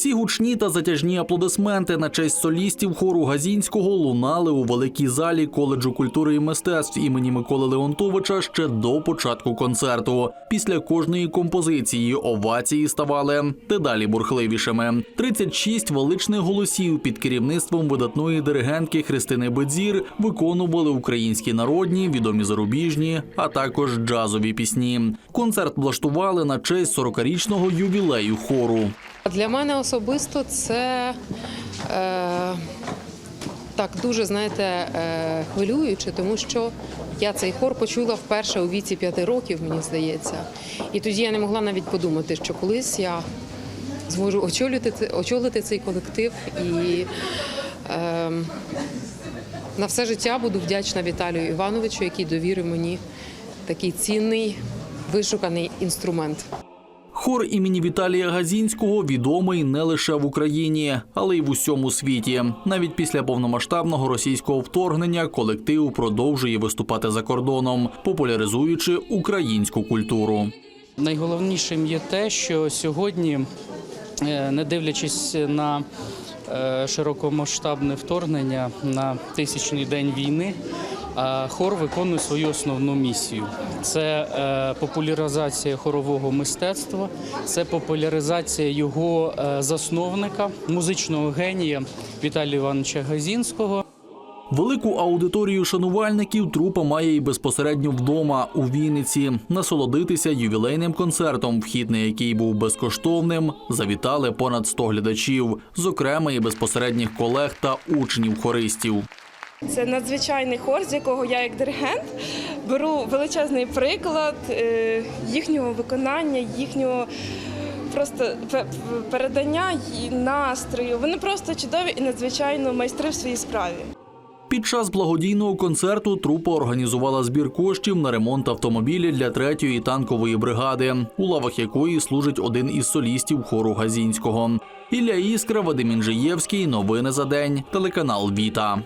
Ці гучні та затяжні аплодисменти на честь солістів хору Газінського лунали у великій залі коледжу культури і мистецтв імені Миколи Леонтовича ще до початку концерту. Після кожної композиції овації ставали дедалі бурхливішими. 36 величних голосів під керівництвом видатної диригентки Христини Бедзір виконували українські народні, відомі зарубіжні, а також джазові пісні. Концерт влаштували на честь 40-річного ювілею хору. Для мене особисто це е, так дуже знаєте е, хвилююче, тому що я цей хор почула вперше у віці п'яти років, мені здається. І тоді я не могла навіть подумати, що колись я зможу очолити, очолити цей колектив і е, на все життя буду вдячна Віталію Івановичу, який довірив мені такий цінний вишуканий інструмент. Хор імені Віталія Газінського відомий не лише в Україні, але й в усьому світі. Навіть після повномасштабного російського вторгнення колектив продовжує виступати за кордоном, популяризуючи українську культуру. Найголовнішим є те, що сьогодні, е, не дивлячись на е, широкомасштабне вторгнення на тисячний день війни, хор виконує свою основну місію. Це е, популяризація хорового мистецтва, це популяризація його е, засновника, музичного генія Віталія Івановича Газінського. Велику аудиторію шанувальників трупа має і безпосередньо вдома у Вінниці. Насолодитися ювілейним концертом, вхід на який був безкоштовним, завітали понад 100 глядачів, зокрема і безпосередніх колег та учнів хористів. Це надзвичайний хор, з якого я як диригент беру величезний приклад е, їхнього виконання, їхнього просто передання й- настрою. Вони просто чудові і надзвичайно майстри в своїй справі. Під час благодійного концерту трупа організувала збір коштів на ремонт автомобіля для третьої танкової бригади, у лавах якої служить один із солістів хору Газінського. Ілля Іскра, Вадим Інжиєвський. Новини за день. Телеканал Віта.